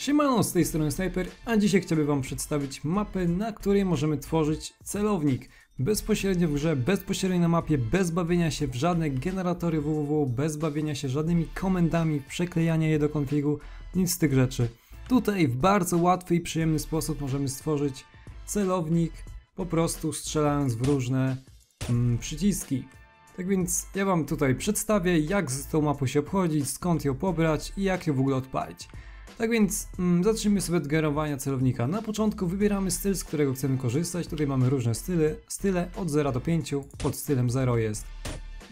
Siemano, z tej strony Sniper, a dzisiaj chciałbym wam przedstawić mapę, na której możemy tworzyć celownik. Bezpośrednio w grze, bezpośrednio na mapie, bez bawienia się w żadne generatory www, bez bawienia się żadnymi komendami, przeklejania je do konfigu, nic z tych rzeczy. Tutaj w bardzo łatwy i przyjemny sposób możemy stworzyć celownik, po prostu strzelając w różne mm, przyciski. Tak więc ja wam tutaj przedstawię, jak z tą mapą się obchodzić, skąd ją pobrać i jak ją w ogóle odpalić. Tak więc mm, zacznijmy sobie od generowania celownika. Na początku wybieramy styl, z którego chcemy korzystać. Tutaj mamy różne style, style od 0 do 5. Pod stylem 0 jest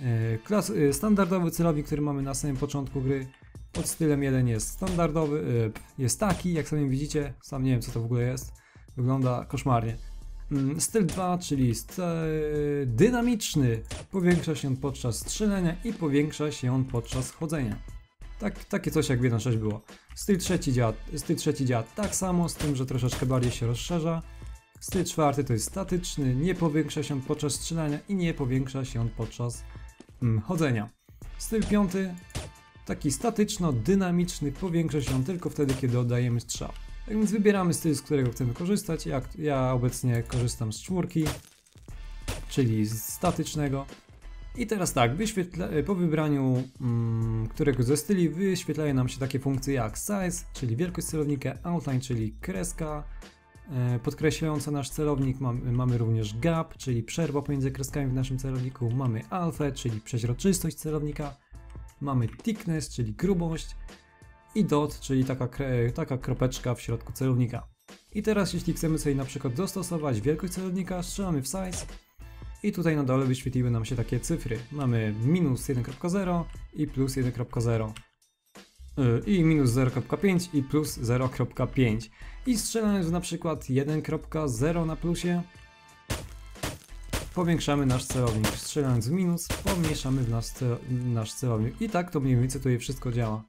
e, klas, e, standardowy celownik, który mamy na samym początku gry. Pod stylem 1 jest standardowy, e, jest taki, jak sami widzicie. Sam nie wiem co to w ogóle jest. Wygląda koszmarnie. Mm, Styl 2, czyli st- e, dynamiczny, powiększa się on podczas strzelania i powiększa się on podczas chodzenia. Tak, takie coś jak w 1.6 było. Styl trzeci, działa, styl trzeci działa tak samo, z tym, że troszeczkę bardziej się rozszerza. Styl czwarty to jest statyczny, nie powiększa się podczas strzelania i nie powiększa się podczas mm, chodzenia. Styl piąty, taki statyczno-dynamiczny, powiększa się tylko wtedy, kiedy oddajemy strzał. Tak więc wybieramy styl, z którego chcemy korzystać. Ja, ja obecnie korzystam z czwórki, czyli z statycznego. I teraz tak, wyświetla, po wybraniu mm, któregoś ze styli wyświetlają nam się takie funkcje jak size, czyli wielkość celownika, outline, czyli kreska. E, podkreślająca nasz celownik, mamy, mamy również gap, czyli przerwa pomiędzy kreskami w naszym celowniku, mamy alpha, czyli przeźroczystość celownika, mamy thickness, czyli grubość. I dot, czyli taka, taka kropeczka w środku celownika. I teraz jeśli chcemy sobie na przykład dostosować wielkość celownika, strzelamy w size i tutaj na dole wyświetliły nam się takie cyfry. Mamy minus 1.0 i plus 1.0 yy, i minus 0.5 i plus 0.5 i strzelając na przykład 1.0 na plusie powiększamy nasz celownik, strzelając w minus pomniejszamy w nasz, cel nasz celownik i tak to mniej więcej tutaj wszystko działa.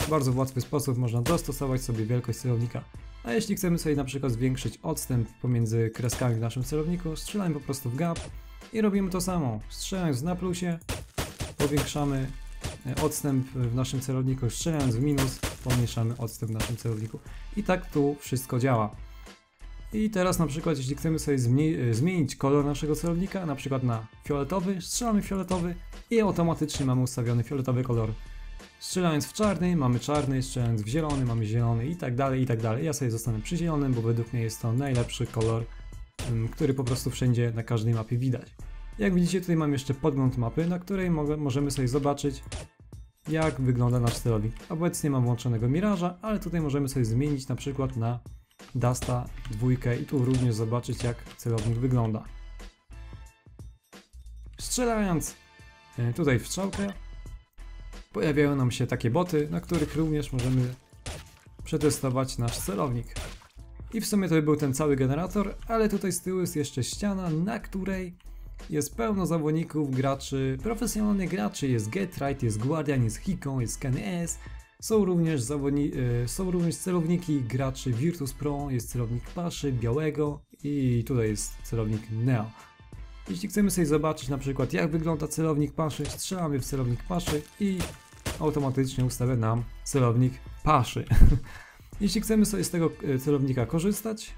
W bardzo łatwy sposób można dostosować sobie wielkość celownika. A jeśli chcemy sobie na przykład zwiększyć odstęp pomiędzy kreskami w naszym celowniku, strzelamy po prostu w gap i robimy to samo. Strzelając na plusie, powiększamy e, odstęp w naszym celowniku, strzelając w minus, pomniejszamy odstęp w naszym celowniku. I tak tu wszystko działa. I teraz na przykład, jeśli chcemy sobie e, zmienić kolor naszego celownika, na przykład na fioletowy, strzelamy fioletowy i automatycznie mamy ustawiony fioletowy kolor. Strzelając w czarny, mamy czarny, strzelając w zielony, mamy zielony i tak dalej, i tak dalej. Ja sobie zostanę przy zielonym, bo według mnie jest to najlepszy kolor który po prostu wszędzie na każdej mapie widać. Jak widzicie tutaj mam jeszcze podgląd mapy, na której możemy sobie zobaczyć jak wygląda nasz celownik. Obecnie mam włączonego Miraża, ale tutaj możemy sobie zmienić na przykład na Dasta dwójkę i tu również zobaczyć jak celownik wygląda. Strzelając e, tutaj w strzałkę pojawiają nam się takie boty, na których również możemy przetestować nasz celownik. I w sumie to by był ten cały generator, ale tutaj z tyłu jest jeszcze ściana, na której jest pełno zawodników, graczy, profesjonalnych graczy, jest Get Right, jest Guardian, jest Hikon, jest Kenny S, są również, zawodni y, są również celowniki graczy Virtus Pro, jest celownik Paszy, białego i tutaj jest celownik Neo. Jeśli chcemy sobie zobaczyć na przykład jak wygląda celownik Paszy, strzelamy w celownik Paszy i automatycznie ustawia nam celownik Paszy. Jeśli chcemy sobie z tego e, celownika korzystać,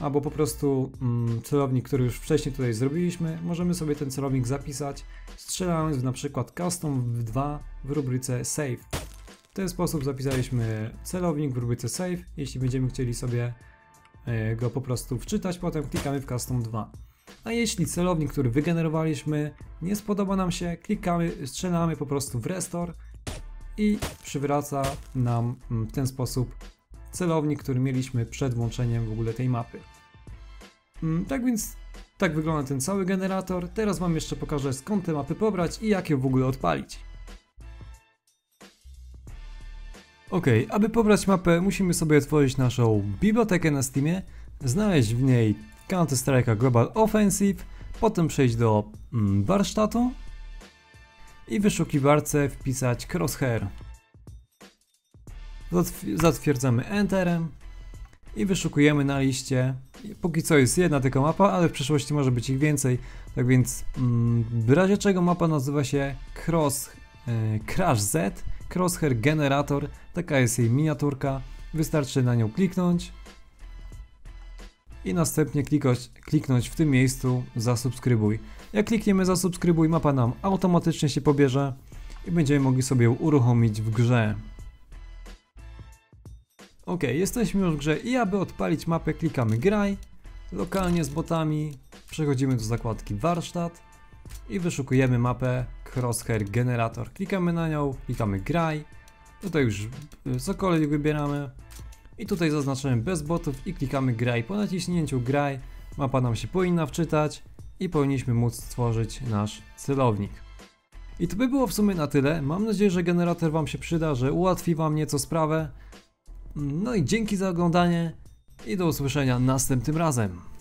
albo po prostu mm, celownik, który już wcześniej tutaj zrobiliśmy, możemy sobie ten celownik zapisać, strzelając w na przykład custom 2 w rubryce save. W ten sposób zapisaliśmy celownik w rubryce save. Jeśli będziemy chcieli sobie e, go po prostu wczytać, potem klikamy w custom 2. A jeśli celownik, który wygenerowaliśmy nie spodoba nam się, klikamy, strzelamy po prostu w restore i przywraca nam mm, w ten sposób celownik, który mieliśmy przed włączeniem w ogóle tej mapy. Mm, tak więc tak wygląda ten cały generator. Teraz Wam jeszcze pokażę skąd te mapy pobrać i jak je w ogóle odpalić. Ok, aby pobrać mapę musimy sobie otworzyć naszą bibliotekę na Steamie, znaleźć w niej Counter-Strike Global Offensive, potem przejść do mm, warsztatu i w wyszukiwarce wpisać crosshair. Zatwierdzamy Enterem i wyszukujemy na liście. Póki co jest jedna tylko mapa, ale w przyszłości może być ich więcej. Tak więc mm, w razie czego mapa nazywa się Cross e, Crash Z, Crosshair Generator, taka jest jej miniaturka. Wystarczy na nią kliknąć i następnie kliknąć w tym miejscu zasubskrybuj. Jak klikniemy zasubskrybuj, mapa nam automatycznie się pobierze i będziemy mogli sobie ją uruchomić w grze. Ok, jesteśmy już w grze i aby odpalić mapę klikamy graj, lokalnie z botami, przechodzimy do zakładki warsztat i wyszukujemy mapę Crosshair Generator. Klikamy na nią, klikamy graj, tutaj już cokolwiek wybieramy i tutaj zaznaczamy bez botów i klikamy graj. Po naciśnięciu graj mapa nam się powinna wczytać i powinniśmy móc stworzyć nasz celownik. I to by było w sumie na tyle. Mam nadzieję, że generator Wam się przyda, że ułatwi Wam nieco sprawę. No i dzięki za oglądanie i do usłyszenia następnym razem.